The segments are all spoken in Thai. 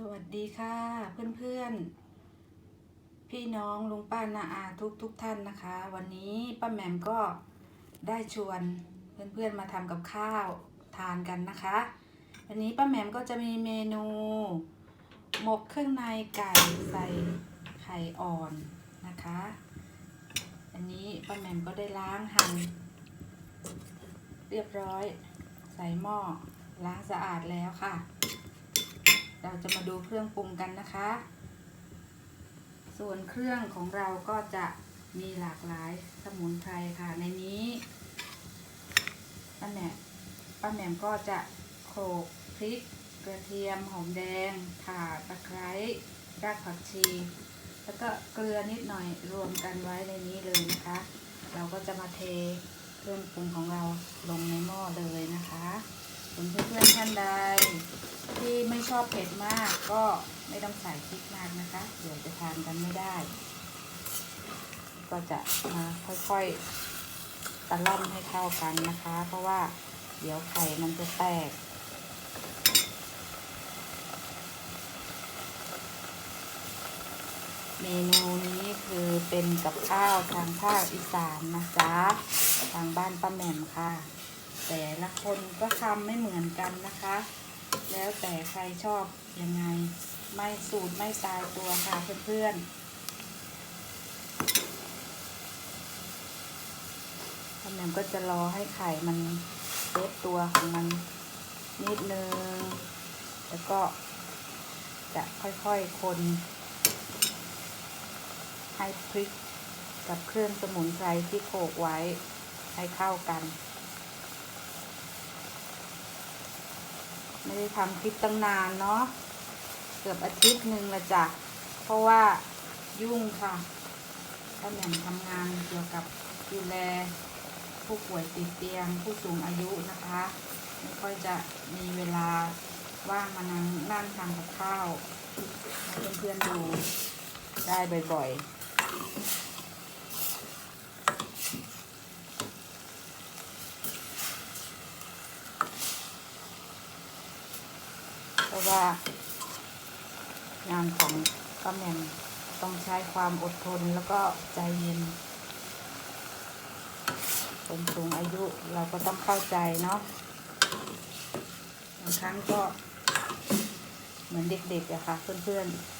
สวัสดีค่ะ เพื่อนๆ พี่น้องลุงป้านาอาทุกทุกท่านนะคะ วันนี้ป้าแหม่มก็ได้ชวนเพื่อนๆมาทำกับข้าวทานกันนะคะ วันนี้ป้าแหม่มก็จะมีเมนู หมกเครื่องในไก่ใส่ไข่อ่อนนะคะ อันนี้ป้าแหม่มก็ได้ล้างหั่นเรียบร้อย ใส่หม้อล้างสะอาดแล้วค่ะ เราจะมาดูเครื่องปรุงกันนะคะ ส่วนเครื่องของเราก็จะมีหลากหลายสมุนไพรค่ะในนี้ป้าแหม่มป้าแหม่มก็จะโขลกพริกกระเทียมหอมแดงข่าตะไคร้รากผักชี แล้วก็เกลือนิดหน่อยรวมกันไว้ในนี้เลยนะคะ เราก็จะมาเทเครื่องปรุงของเราลงในหม้อเลยนะคะคุณเพื่อนๆท่านใด ที่ไม่ชอบเผ็ดมากก็ไม่ต้องใส่พริกมากนะคะ เดี๋ยวจะทานกันไม่ได้ ก็จะมาค่อยๆตะล่อมให้เข้ากันนะคะ เพราะว่าเดี๋ยวไข่มันจะแตกเมนูนี้คือเป็นกับข้าวทางภาคอีสานนะจ๊ะทางบ้านป้าแหม่มค่ะ แต่ละคนก็ทำไม่เหมือนกันนะคะ แล้วแต่ใครชอบยังไง ไม่สูตรไม่ตายตัวค่ะเพื่อนๆป้าแหม่มก็จะรอให้ไข่มันเซตตัวของมันนิดนึง แล้วก็จะค่อยๆ คน ให้พริกกับเครื่องสมุนไพรที่โขลกไว้ให้เข้ากัน ไม่ได้ทำคลิปตั้งนานเนาะเกือบอาทิตย์หนึ่งละจ้ะเพราะว่ายุ่งค่ะก็แหม่มทำงานเกี่ยวกับดูแล ผู้ป่วยติดเตียง ผู้สูงอายุนะคะ ไม่ค่อยจะมีเวลาว่างมานั่งนั่งทำกับข้าวให้เพื่อนๆดูได้บ่อยๆ เพราะ ว่างานของป้าแหม่มต้องใช้ความอดทนแล้วก็ใจเย็นคนสูงอายุเราก็ต้องเข้าใจเนาะบางครั้งก็เหมือนเด็กๆอะค่ะเพื่อนๆ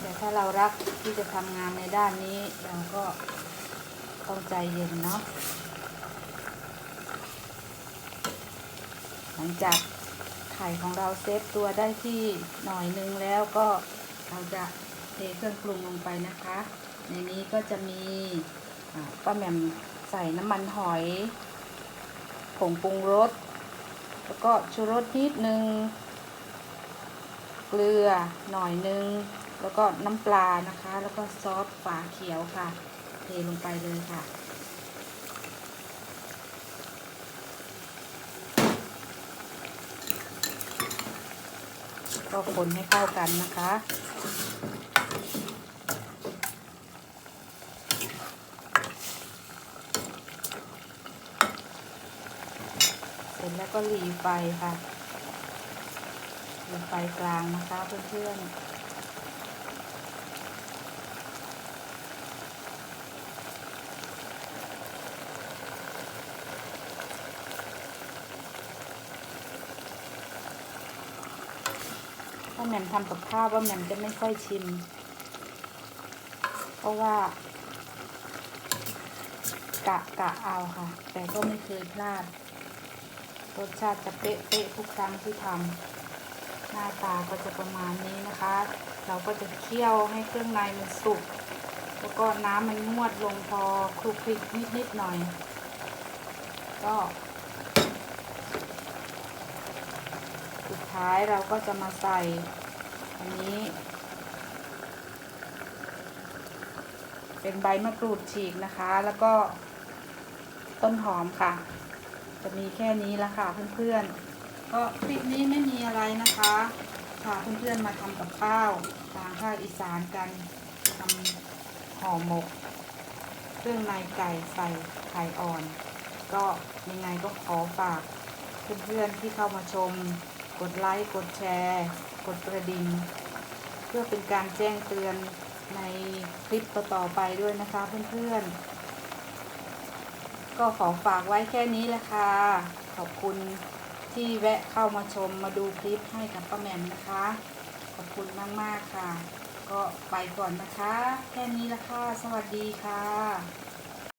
แต่ถ้าเรารักที่จะทำงานในด้านนี้เราก็ ต้องใจเย็นเนาะหลังจากไข่ของเราเซฟตัวได้ที่หน่อยนึงแล้วก็เราจะเทเครื่องปรุงลงไปนะคะ ในนี้ก็จะมีอ่าป้าแหม่มใส่น้ำมันหอยผงปรุงรสแล้วก็ชูรสนิดนึงเกลือหน่อยนึง แล้วก็น้ำปลานะคะ แล้วก็ซอสฝาเขียวค่ะ ลงไปเลยค่ะ ก็คนให้เข้ากันนะคะเสร็จแล้วก็หลีไฟค่ะหลีไฟกลางนะคะเพื่อนๆาแหม่มทำกับข้าวป้าแหม่มจะไม่ค่อยชิม เพราะว่า กะกะเอาค่ะ แต่ก็ไม่เคยพลาด รสชาติจะเป๊ะเป๊ะทุกครั้งที่ทำหน้าตาก็จะประมาณนี้นะคะ เราก็จะเคี่ยวให้เครื่องในมันสุก แล้วก็น้ำมันนวดลงพอคลุกคลิกนิดนิดๆหน่อย ก็ สุด ท้ายเราก็จะมาใส่อันนี้ เป็นใบมะกรูดฉีกนะคะ แล้วก็ต้นหอมค่ะ จะมีแค่นี้ละค่ะเพื่อนๆ ก็คลิปนี้ไม่มีอะไรนะคะพาเพื่อนๆมาทำกับข้าวทางภาคอีสานกันทำห่อหมกเครื่องในไก่ใส่ไข่อ่อน ก็ยังไงก็ขอฝากเพื่อนๆที่เข้ามาชม กดไลค์ กดแชร์ กดกระดิ่ง เพื่อเป็นการแจ้งเตือนในคลิปต่อๆไปด้วยนะคะเพื่อนๆ ก็ขอฝากไว้แค่นี้แหละค่ะ ขอบคุณที่แวะเข้ามาชมมาดูคลิปให้กับป้าแหม่มนะคะ ขอบคุณมากๆค่ะ ก็ไปก่อนนะคะ แค่นี้ละค่ะ สวัสดีค่ะ